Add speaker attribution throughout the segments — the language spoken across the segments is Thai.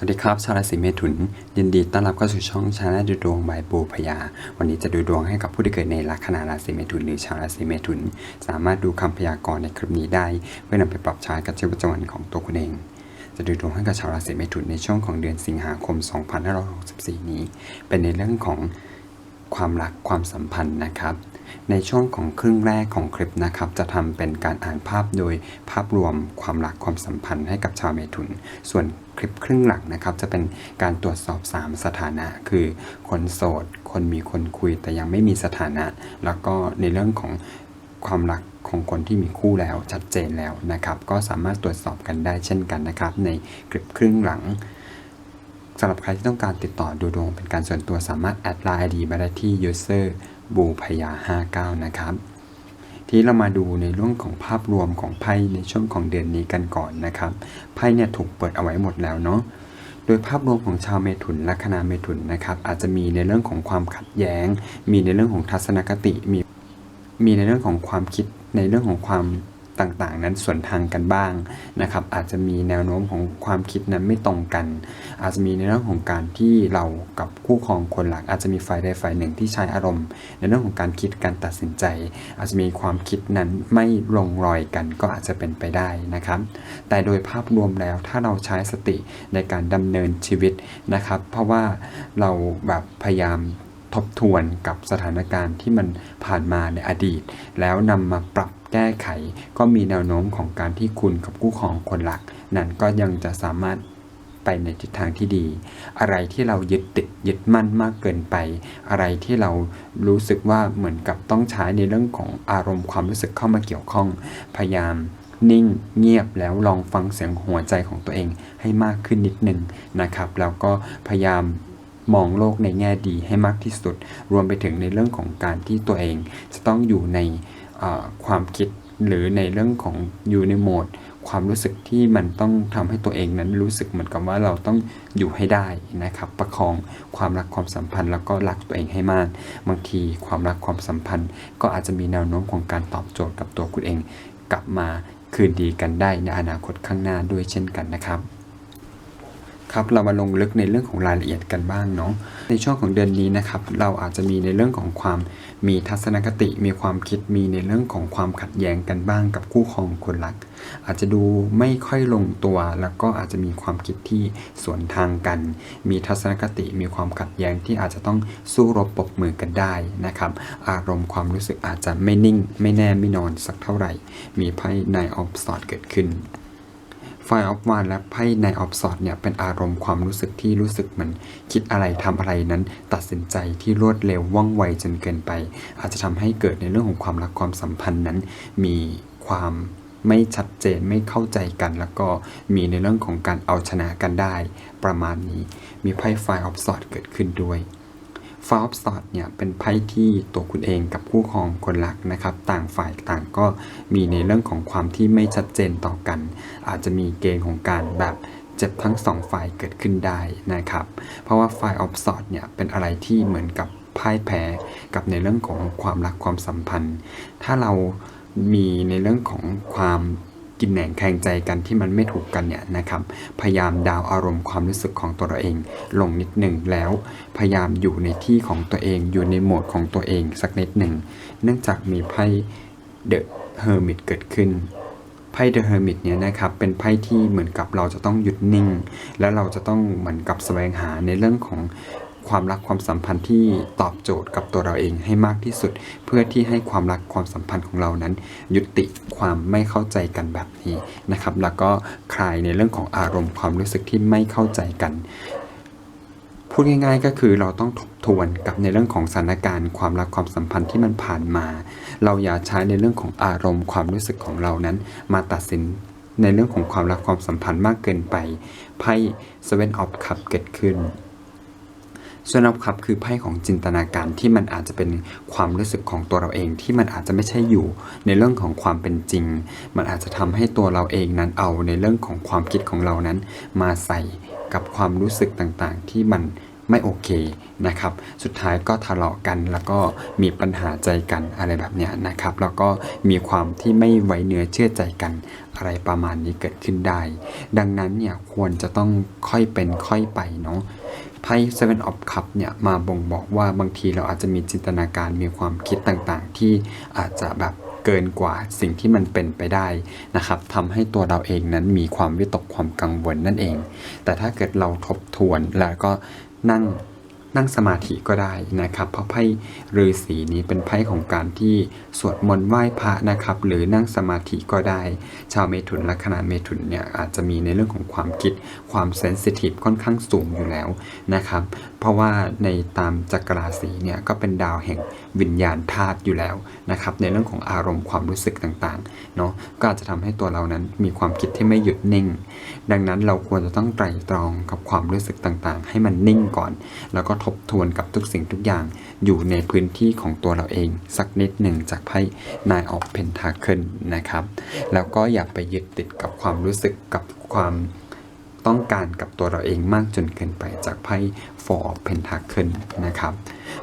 Speaker 1: สวัสดีครับชาวราศีเมถุน ยินดีต้อนรับเข้าสู่ช่องชาแนลดูดวงบายปูพยา วันนี้จะดูดวงให้กับผู้ที่เกิดในลัคนาราศีเมถุนหรือชาวราศีเมถุน สามารถดูคำพยากรณ์ในคลิปนี้ได้ เพื่อนำไปปรับใช้กับชีวิตประจำวันของตัวคุณเอง จะดูดวงให้กับชาวราศีเมถุนในช่วงของเดือนสิงหาคม 2564 นี้ เป็นในเรื่องของความรักความสัมพันธ์นะครับ ในช่วงของครึ่งแรกของคลิปนะครับ จะทำเป็นการอ่านภาพโดยภาพรวมความรักความสัมพันธ์ให้กับชาวเมถุน ส่วนคลิปครึ่งหลังนะครับ จะเป็นการตรวจสอบ 3 สถานะ คือ คนโสด คนมีคนคุยแต่ยังไม่มีสถานะ แล้วก็ในเรื่องของความรักของคนที่มีคู่แล้วชัดเจนแล้วนะครับ ก็สามารถตรวจสอบกันได้เช่นกันนะครับ ในคลิปครึ่งหลังสำหรับใครที่ต้องการติดต่อดูดวงเป็นการส่วนตัวสามารถแอดไลน์ ID มาได้ที่ user บูพยา59 นะครับ ที่เรามาดูในเรื่องของภาพรวมของไพ่ในช่วงของเดือนนี้กันก่อนนะครับ ไพ่เนี่ยถูกเปิดเอาไว้หมดแล้วเนาะโดยภาพรวมของชาวเมถุนลัคนาเมถุนนะครับ อาจจะมีในเรื่องของความขัดแย้ง มีในเรื่องของทัศนคติมีมีในเรื่องของความคิดในเรื่องของความ ต่างๆ นั้นส่วนทางกันบ้างนะครับ อาจจะมีแนวโน้มของความคิดนั้นไม่ตรงกัน อาจจะมีในเรื่องของการที่เรากับคู่ครองคนหลัก อาจจะมีฝ่ายใดฝ่ายหนึ่งที่ใช้อารมณ์ ในเรื่องของการคิดการตัดสินใจ อาจจะมีความคิดนั้นไม่ลงรอยกันก็อาจจะเป็นไปได้นะครับ แต่โดยภาพรวมแล้วถ้าเราใช้สติในการดำเนินชีวิตนะครับ เพราะว่าเราแบบพยายามทบทวนกับสถานการณ์ที่มันผ่านมาในอดีต แล้วนำมาปรับ แก้ไข ก็มีแนวโน้มของการที่คุณกับคู่ของคนหลัก นั้นก็ยังจะสามารถไปในทิศทางที่ดี อะไรที่เรายึดติดยึดมั่นมากเกินไป อะไรที่เรารู้สึกว่าเหมือนกับต้องใช้ในเรื่องของอารมณ์ความรู้สึกเข้ามาเกี่ยวข้อง พยายามนิ่งเงียบแล้วลองฟังเสียงหัวใจของตัวเองให้มากขึ้นนิดหนึ่งนะครับ แล้วก็พยายามมองโลกในแง่ดีให้มากที่สุด รวมไปถึงในเรื่องของการที่ตัวเองจะต้องอยู่ใน ความคิดหรือในเรื่องของอยู่ในโหมด ความรู้สึกที่มันต้องทำให้ตัวเองนั้นรู้สึกเหมือนกับว่าเราต้องอยู่ให้ได้นะครับ ประคองความรักความสัมพันธ์ แล้วก็รักตัวเองให้มาก บางทีความรักความสัมพันธ์ ก็อาจจะมีแนวโน้มของการตอบโจทย์กับตัวคุณเอง กลับมาคืนดีกันได้ในอนาคตข้างหน้าด้วยเช่นกันนะครับ ครับเรามาลงลึกในเรื่องของรายละเอียดกันบ้างเนาะในช่วงของเดือนนี้นะครับเราอาจจะมีในเรื่องของความมีทัศนคติ มีความคิดมีในเรื่องของความขัดแย้งกันบ้างกับคู่ครองคนรัก อาจจะดูไม่ค่อยลงตัว แล้วก็อาจจะมีความคิดที่สวนทางกัน มีทัศนคติ มีความขัดแย้งที่อาจจะต้องสู้รบปบมือกันได้นะครับ อารมณ์ความรู้สึกอาจจะไม่นิ่ง ไม่แน่ไม่นอนสักเท่าไหร่ มีไพ่นออฟสอดเกิดขึ้น ไฟออฟวานและไพ่ในออฟสอดเนี่ยเป็นอารมณ์ความรู้สึกที่รู้สึกเหมันคิดอะไรทำอะไรนั้น ตัดสินใจที่รวดเร็วว่องไวจนเกินไป อาจจะทำให้เกิดในเรื่องของความรักความสัมพันธ์นั้น มีความไม่ชัดเจนไม่เข้าใจกัน แล้วก็มีในเรื่องของการเอาชนะกันได้ ประมาณนี้มีไพ่ไฟออฟสอดเกิดขึ้นด้วย ฟาฟสอดเนี่ยเป็นไพ่ที่ตัวคุณเองกับคู่ครองคนรักนะครับ ต่างฝ่ายต่างก็มีในเรื่องของความที่ไม่ชัดเจนต่อกัน อาจจะมีเกณฑ์ของการแบบเจ็บทั้งสองฝ่ายเกิดขึ้นได้นะครับ เพราะว่าไฟออฟสอดเนี่ยเป็นอะไรที่เหมือนกับพ่ายแพ้กับในเรื่องของความรักความสัมพันธ์ ถ้าเรามีในเรื่องของความ กินแหนงแข่งใจกันที่มันไม่ถูกกันเนี่ยนะครับ พยายามดาวอารมณ์ความรู้สึกของตัวเราเอง ลงนิดหนึ่งแล้ว พยายามอยู่ในที่ของตัวเองอยู่ในโหมดของตัวเองสักนิดหนึ่ง เนื่องจากมีไพ่เดอะเฮอร์มิตเกิดขึ้นไพ่เดอะเฮอร์มิตเนี่ยนะครับเป็นไพ่ที่เหมือนกับเราจะต้องหยุดนิ่ง แล้วเราจะต้องเหมือนกับแสวงหาในเรื่องของ ความรักความสัมพันธ์ที่ตอบโจทย์กับตัวเราเองให้มากที่สุด เพื่อที่ให้ความรักความสัมพันธ์ของเรานั้น ยุติความไม่เข้าใจกันแบบนี้นะครับ แล้วก็คลายในเรื่องของอารมณ์ความรู้สึกที่ไม่เข้าใจกันพูดง่ายๆก็คือเราต้องทบทวนกับในเรื่องของสถานการณ์ความรักความสัมพันธ์ที่มันผ่านมา เราอย่าใช้ในเรื่องของอารมณ์ความรู้สึกของเรานั้น มาตัดสินในเรื่องของความรักความสัมพันธ์มากเกินไปไพ่เซเว่นออฟคัพเกิดขึ้น ส่วนออฟคัพคือไพ่ของจินตนาการที่มันอาจจะเป็นความรู้สึกของตัวเราเองที่มันอาจจะไม่ใช่อยู่ในเรื่องของความเป็นจริง มันอาจจะทำให้ตัวเราเองนั้นเอาในเรื่องของความคิดของเรานั้น มาใส่กับความรู้สึกต่างๆ ที่มันไม่โอเคนะครับ สุดท้ายก็ทะเลาะกันแล้วก็มีปัญหาใจกันอะไรแบบเนี้ยนะครับ แล้วก็มีความที่ไม่ไว้เนื้อเชื่อใจกันอะไรประมาณนี้เกิดขึ้นได้ ดังนั้นเนี่ยควรจะต้องค่อยเป็นค่อยไปเนาะ ไพ่ Seven of Cup เนี่ยมาบ่งบอกว่าบางทีเราอาจจะมีจินตนาการมีความคิดต่างๆ ที่อาจจะแบบเกินกว่าสิ่งที่มันเป็นไปได้นะครับทำให้ตัวเราเองนั้นมีความวิตกความกังวลนั่นเอง แต่ถ้าเกิดเราทบทวนแล้วก็นั่ง นั่งสมาธิก็ได้นะครับ เพราะไพ่ฤาษีนี้เป็นไพ่ของการที่สวดมนต์ไหว้พระนะครับ หรือนั่งสมาธิก็ได้ ชาวเมถุนลัคนาเมถุนเนี่ยอาจจะมีในเรื่องของความคิดความเซนซิทีฟค่อนข้างสูงอยู่แล้วนะครับ เพราะว่าในตามจักรราศีเนี่ยก็เป็นดาวแห่ง วิญญาณธาตุอยู่แล้วนะครับในเรื่องของอารมณ์ความรู้สึกต่างๆเนาะก็อาจจะทำให้ตัวเรานั้นมีความคิดที่ไม่หยุดนิ่ง ดังนั้นเราควรจะต้องไตร่ตรองกับความรู้สึกต่างๆ ให้มันนิ่งก่อน แล้วก็ทบทวนกับทุกสิ่งทุกอย่างอยู่ในพื้นที่ของตัวเราเอง สักนิดหนึ่งจากไพ่นายออกเพนทาเคิลนะครับแล้วก็อย่าไปยึดติดกับความรู้สึกกับความ ต้องการกับตัวเราเองมากจนเกินไปจากไพ่ Four of Pentacle นะครับ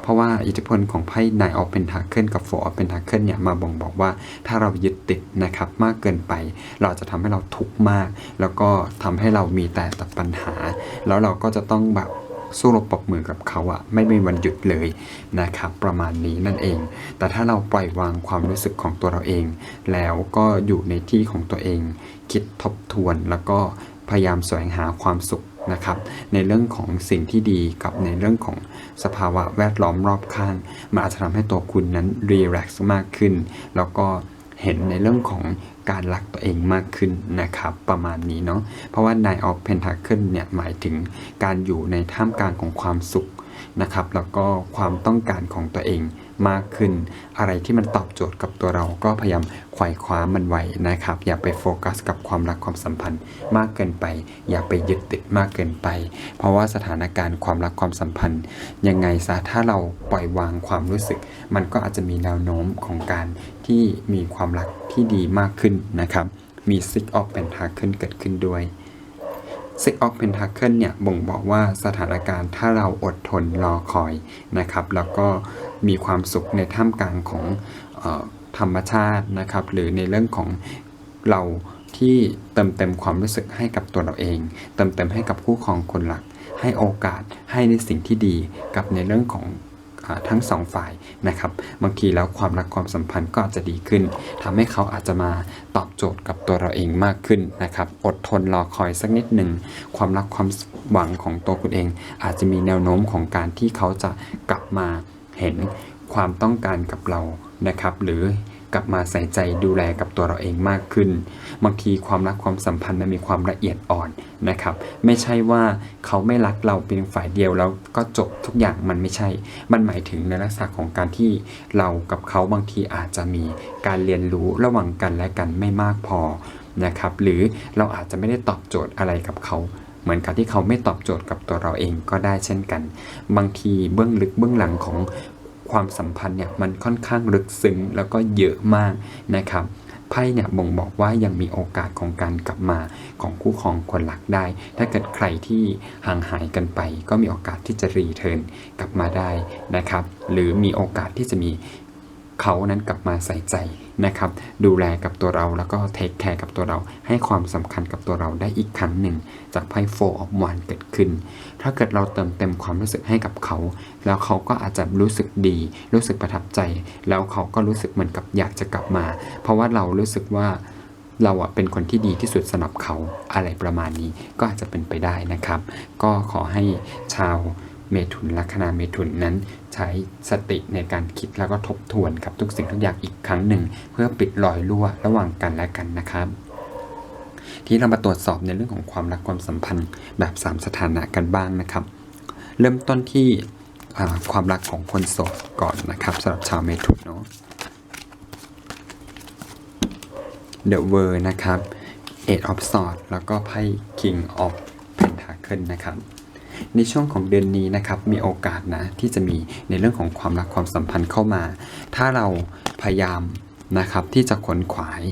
Speaker 1: เพราะว่าอิทธิพลของไพ่ Nine of Pentacle กับ Four of Pentacle เนี่ยมาบ่งบอกว่าถ้าเรายึดติดนะครับมากเกินไป เราจะทำให้เราทุกข์มาก แล้วก็ทำให้เรามีแต่แต่ปัญหา แล้วเราก็จะต้องแบบสู้รบปรบมือกับเขาอะไม่มีวันหยุดเลยนะครับ ประมาณนี้นั่นเอง แต่ถ้าเราปล่อยวางความรู้สึกของตัวเราเอง แล้วก็อยู่ในที่ของตัวเอง คิดทบทวนแล้วก็ พยายามแสวงหาความสุขนะครับ ในเรื่องของสิ่งที่ดีกับในเรื่องของสภาวะแวดล้อมรอบข้างมันอาจจะทำให้ตัวคุณนั้นรีแลกซ์มากขึ้น แล้วก็เห็นในเรื่องของการรักตัวเองมากขึ้นนะครับ ประมาณนี้เนาะเพราะว่า Nine of Pentacle เนี่ยหมายถึงการอยู่ในท่ามกลางของความสุข นะครับ แล้วก็ความต้องการของตัวเองมากขึ้น อะไรที่มันตอบโจทย์กับตัวเราก็พยายามไขว่คว้ามันไว้นะครับ อย่าไปโฟกัสกับความรักความสัมพันธ์มากเกินไป อย่าไปยึดติดมากเกินไป เพราะว่าสถานการณ์ความรักความสัมพันธ์ ยังไงซะถ้าเราปล่อยวางความรู้สึก มันก็อาจจะมีแนวโน้มของการที่มีความรักที่ดีมากขึ้นนะครับ มี Six of Pentacle เกิดขึ้นด้วย Six of Pentacle เนี่ยบ่งบอกว่าสถานการณ์ถ้าเราอดทนรอคอยนะครับ แล้วก็มีความสุขในท่ามกลางของออธรรมชาตินะครับ หรือในเรื่องของเราที่เติมเต็มความรู้สึกให้กับตัวเราเอง เติมเต็มให้กับคู่ครองคนรัก ให้โอกาสให้ในสิ่งที่ดีกับในเรื่องของ ทั้งสองฝ่ายนะครับบางทีแล้วความรักความสัมพันธ์ก็อาจจะดีขึ้นทำให้เขาอาจจะมาตอบโจทย์กับตัวเราเองมากขึ้นนะครับ อดทนรอคอยสักนิดหนึ่งความรักความหวังของตัวคุณเอง อาจจะมีแนวโน้มของการที่เขาจะกลับมาเห็นความต้องการกับเรานะครับ หรือ กลับมาใส่ใจดูแลกับตัวเราเองมากขึ้น บางทีความรักความสัมพันธ์มันมีความละเอียดอ่อนนะครับ ไม่ใช่ว่าเขาไม่รักเราเป็นฝ่ายเดียวแล้วก็จบทุกอย่างมันไม่ใช่ มันหมายถึงในลักษณะของการที่เรากับเขาบางทีอาจจะมีการเรียนรู้ระหว่างกันและกันไม่มากพอนะครับ หรือเราอาจจะไม่ได้ตอบโจทย์อะไรกับเขาเหมือนกับที่เขาไม่ตอบโจทย์กับตัวเราเองก็ได้เช่นกัน บางทีเบื้องลึกเบื้องหลังของ ความสัมพันธ์เนี่ยมันค่อนข้างลึกซึ้งแล้วก็เยอะมากนะครับไพ่เนี่ยบ่งบอกว่ายังมีโอกาสของการกลับมาของคู่ครองคนหลักได้ ถ้าเกิดใครที่ห่างหายกันไป ก็มีโอกาสที่จะรีเทิร์นกลับมาได้นะครับ หรือมีโอกาสที่จะมี เขานั้นกลับมาใส่ใจนะครับ ดูแลกับตัวเราแล้วก็เทคแคร์กับตัวเรา ให้ความสำคัญกับตัวเราได้อีกครั้งหนึ่ง จากไพ่โฟออฟวันเกิดขึ้น ถ้าเกิดเราเติมเต็มความรู้สึกให้กับเขา แล้วเขาก็อาจจะรู้สึกดี รู้สึกประทับใจ แล้วเขาก็รู้สึกเหมือนกับอยากจะกลับมา เพราะว่าเรารู้สึกว่าเราอะเป็นคนที่ดีที่สุดสำหรับเขาอะไรประมาณนี้ก็อาจจะเป็นไปได้นะครับ ก็ขอให้ชาว เมถุนลัคนาเมถุนนั้นใช้สติในการคิดแล้วก็ทบทวนกับทุกสิ่งทุกอย่างอีกครั้งหนึ่ง เพื่อปิดรอยรั่วระหว่างกันและกันนะครับที่เรามาตรวจสอบในเรื่องของความรักความสัมพันธ์แบบ 3 สถานะกันบ้างนะครับ เริ่มต้นที่ความรักของคนโสดก่อนนะครับสำหรับชาวเมถุนเนาะ The World นะครับ Eight of Swords แล้วก็ไพ่ King of Pentacle นะครับ ในช่วงของเดือนนี้นะครับมีโอกาสนะที่จะมีในเรื่องของความรักความสัมพันธ์เข้ามา ถ้าเราพยายามนะครับที่จะขนขวาย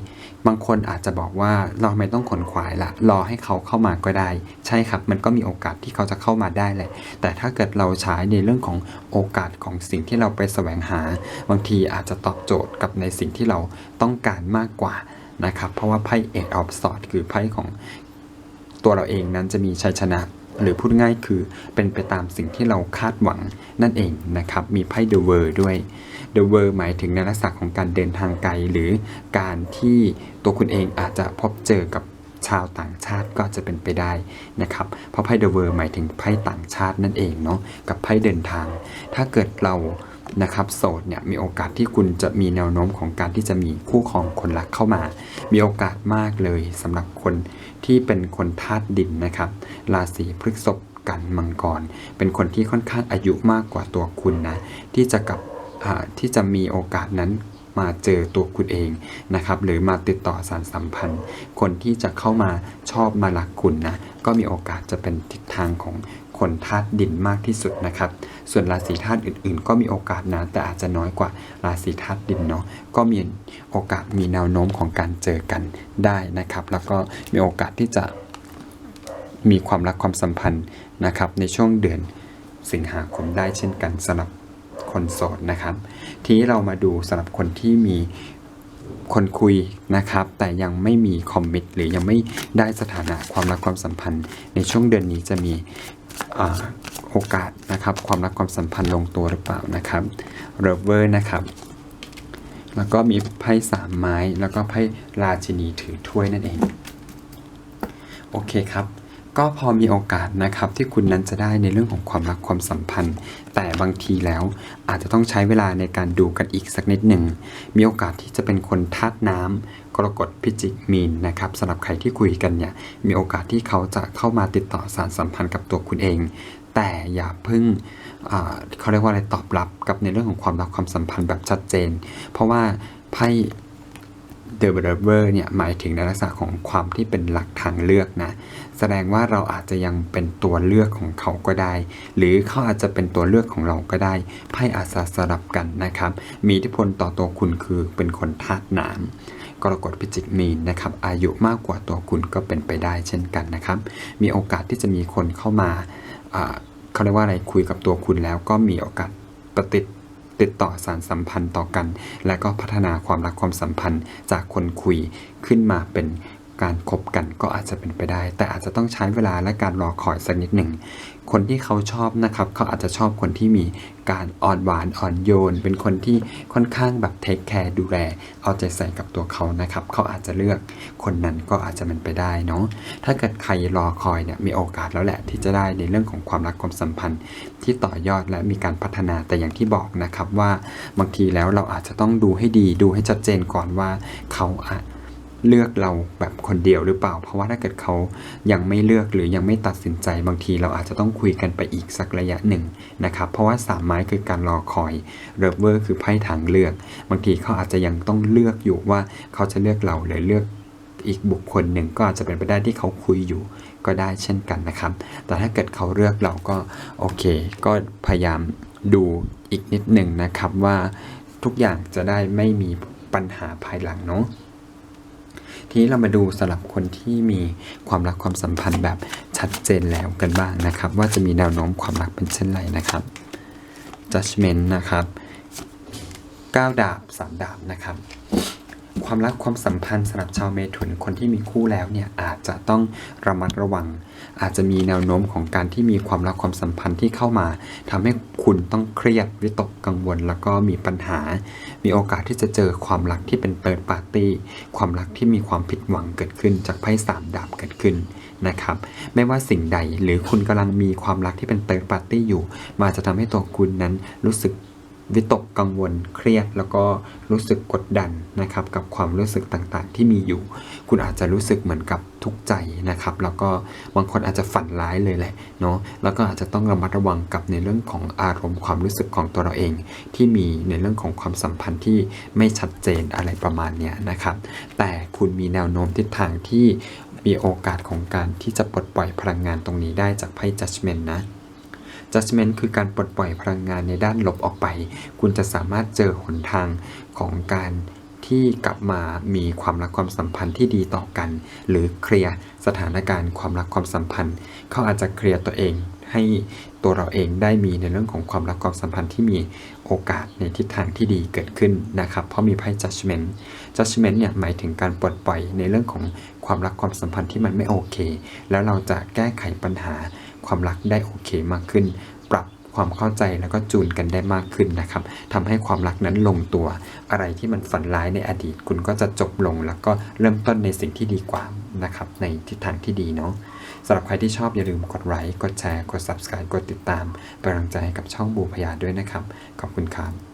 Speaker 1: บางคนอาจจะบอกว่าเราไม่ต้องขนขวายละรอให้เขาเข้ามาก็ได้ ใช่ครับ มันก็มีโอกาสที่เขาจะเข้ามาได้แหละ แต่ถ้าเกิดเราใช้ในเรื่องของโอกาสของสิ่งที่เราไปแสวงหา บางทีอาจจะตอบโจทย์กับในสิ่งที่เราต้องการมากกว่านะครับ เพราะว่าไพ่เอกออฟสอดคือไพ่ของตัวเราเองนั้นจะมีชัยชนะ หรือพูดง่ายคือเป็นไปตามสิ่งที่เราคาดหวังนั่นเองนะครับ มีไพ่เดอะเวอร์ด้วย The World หมายถึงในลักษณะของการเดินทางไกล หรือการที่ตัวคุณเองอาจจะพบเจอกับชาวต่างชาติก็จะเป็นไปได้นะครับ เพราะไพ่ The World หมายถึงไพ่ต่างชาตินั่นเองเนาะกับไพ่เดินทาง ถ้าเกิดเรานะครับโสดเนี่ยมีโอกาสที่คุณจะมีแนวโน้มของการที่จะมีคู่ครองคนรักเข้ามา มีโอกาสมากเลยสำหรับคน ที่เป็นคนธาตุดินนะครับ ราศีพฤษภกันมังกร เป็นคนที่ค่อนข้างอายุมากกว่าตัวคุณนะ ที่จะกับที่จะมีโอกาสนั้นมาเจอตัวคุณเองนะครับ หรือมาติดต่อสารสัมพันธ์ คนที่จะเข้ามาชอบมารักคุณนะ ก็มีโอกาสจะเป็นทิศทางของ คนธาตุดินมากที่สุดนะครับ ส่วนราศีธาตุอื่น ๆ ก็มีโอกาสนะแต่อาจจะน้อยกว่าราศีธาตุดินเนาะก็มีโอกาสมีแนวโน้มของการเจอกันได้นะครับ แล้วก็มีโอกาสที่จะมีความรักความสัมพันธ์นะครับ ในช่วงเดือนสิงหาคมได้เช่นกันสำหรับคนโสดนะครับ ทีนี้เรามาดูสำหรับคนที่มีคนคุยนะครับ แต่ยังไม่มีคอมมิตหรือยังไม่ได้สถานะความรักความสัมพันธ์ ในช่วงเดือนนี้จะมี โอกาสนะครับความรักความสัมพันธ์ลงตัวหรือเปล่านะครับเรเวอร์นะครับ แล้วก็มีไพ่สามไม้ แล้วก็ไพ่ราชินีถือถ้วยนั่นเอง โอเคครับ ก็พอมีโอกาสนะครับที่คุณนั้นจะได้ในเรื่องของความรักความสัมพันธ์ แต่บางทีแล้วอาจจะต้องใช้เวลาในการดูกันอีกสักนิดหนึ่ง มีโอกาสที่จะเป็นคนธาตุน้ำ กรกฎพิจิกมีนนะครับสำหรับใครที่คุยกันเนี่ยมีโอกาสที่เขาจะเข้ามาติดต่อสารสัมพันธ์กับตัวคุณเอง แต่อย่าเพิ่งเขาเรียกว่าอะไรตอบรับกับในเรื่องของความรักความสัมพันธ์แบบชัดเจน เพราะว่าไพ่ The b e r v e r เนี่ยหมายถึงในลักษณะของความที่เป็นหลักทางเลือกนะแสดงว่าเราอาจจะยังเป็นตัวเลือกของเขาก็ได้ หรือเขาอาจจะเป็นตัวเลือกของเราก็ได้ไพ่อาจจะสลับกันนะครับ มีอิทธิพลต่อตัวคุณคือเป็นคนธาตุน้ำ กรกฎพิจิกมีนนะครับอายุมากกว่าตัวคุณก็เป็นไปได้เช่นกันนะครับ มีโอกาสที่จะมีคนเข้ามาเขาเรียกว่าอะไรคุยกับตัวคุณแล้วก็มีโอกาสประติดติดต่อสารสัมพันธ์ต่อกัน และก็พัฒนาความรักความสัมพันธ์จากคนคุยขึ้นมาเป็น การคบกันก็อาจจะเป็นไปได้ แต่อาจจะต้องใช้เวลาและการรอคอยสักนิดหนึ่ง คนที่เขาชอบนะครับ เขาอาจจะชอบคนที่มีการอ่อนหวานอ่อนโยน เป็นคนที่ค่อนข้างแบบเทคแคร์ดูแลเอาใจใส่กับตัวเขานะครับ เขาอาจจะเลือกคนนั้นก็อาจจะเป็นไปได้เนาะถ้าเกิดใครรอคอยเนี่ยมีโอกาสแล้วแหละที่จะได้ในเรื่องของความรักความสัมพันธ์ ที่ต่อยอดและมีการพัฒนาแต่อย่างที่บอกนะครับว่าบางทีแล้วเราอาจจะต้องดูให้ดีดูให้ชัดเจนก่อนว่าเขาอาจ เลือกเราแบบคนเดียวหรือเปล่า เพราะว่าถ้าเกิดเขายังไม่เลือกหรือยังไม่ตัดสินใจบางทีเราอาจจะต้องคุยกันไปอีกสักระยะหนึ่งนะครับ เพราะว่าสามไม้คือการรอคอยเรเวอร์คือไพ่ทางเลือก บางทีเขาอาจจะยังต้องเลือกอยู่ว่าเขาจะเลือกเราหรือเลือกอีกบุคคลหนึ่งก็อาจจะเป็นไปได้ที่เขาคุยอยู่ก็ได้เช่นกันนะครับ แต่ถ้าเกิดเขาเลือกเราก็โอเค ก็พยายามดูอีกนิดหนึ่งนะครับว่าทุกอย่างจะได้ไม่มีปัญหาภายหลังเนาะ ทีนี้เรามาดูสำหรับคนที่มีความรักความสัมพันธ์แบบชัดเจนแล้วกันบ้างนะครับ ว่าจะมีแนวโน้มความรักเป็นเช่นไรนะครับ judgment นะครับ 9 ดาบ 3 ดาบนะครับ ความรักความสัมพันธ์สำหรับชาวเมถุนคนที่มีคู่แล้วเนี่ยอาจจะต้องระมัดระวัง อาจจะมีแนวโน้มของการที่มีความรักความสัมพันธ์ที่เข้ามาทำให้คุณต้องเครียดวิตกกังวล แล้วก็มีปัญหา มีโอกาสที่จะเจอความรักที่เป็นเติร์ดปาร์ตี้ความรักที่มีความผิดหวังเกิดขึ้น จากไพ่สามดาบเกิดขึ้นนะครับไม่ว่าสิ่งใดหรือคุณกำลังมีความรักที่เป็นเติร์ดปาร์ตี้อยู่มันอาจจะทำให้ตัวคุณนั้นรู้สึก วิตกกังวลเครียด แล้วก็รู้สึกกดดันนะครับกับความรู้สึกต่างๆ ที่มีอยู่ คุณอาจจะรู้สึกเหมือนกับทุกใจนะครับ แล้วก็บางคนอาจจะฝันร้ายเลยแหละเนาะแล้วก็อาจจะต้องระมัดระวังกับในเรื่องของอารมณ์ความรู้สึกของตัวเราเอง ที่มีในเรื่องของความสัมพันธ์ที่ไม่ชัดเจนอะไรประมาณเนี้ยนะครับ แต่คุณมีแนวโน้มทิศทางที่มีโอกาสของการที่จะปลดปล่อยพลังงานตรงนี้ได้จากไพ่ judgment นะ judgment คือการปลดปล่อยพลังงานในด้านลบออกไป คุณจะสามารถเจอหนทางของการที่กลับมามีความรักความสัมพันธ์ที่ดีต่อกัน หรือเคลียร์สถานการณ์ความรักความสัมพันธ์ เขาอาจจะเคลียร์ตัวเองให้ตัวเราเองได้มีในเรื่องของความรักความสัมพันธ์ที่มีโอกาสในทิศทางที่ดีเกิดขึ้นนะครับ เพราะมีไพ่ judgment judgment เนี่ยหมายถึงการปลดปล่อยในเรื่องของความรักความสัมพันธ์ที่มันไม่โอเค แล้วเราจะแก้ไขปัญหา ความรักได้โอเคมากขึ้น ปรับความเข้าใจแล้วก็จูนกันได้มากขึ้นนะครับทำให้ความรักนั้นลงตัว อะไรที่มันฝันร้ายในอดีต คุณก็จะจบลงแล้วก็เริ่มต้นในสิ่งที่ดีกว่านะครับในทิศทางที่ดีเนาะสำหรับใครที่ชอบอย่าลืมกดไลค์กดแชร์ กด subscribe กดติดตามเป็นกำลังใจให้กับช่องบูพยาด้วยนะครับ ขอบคุณครับ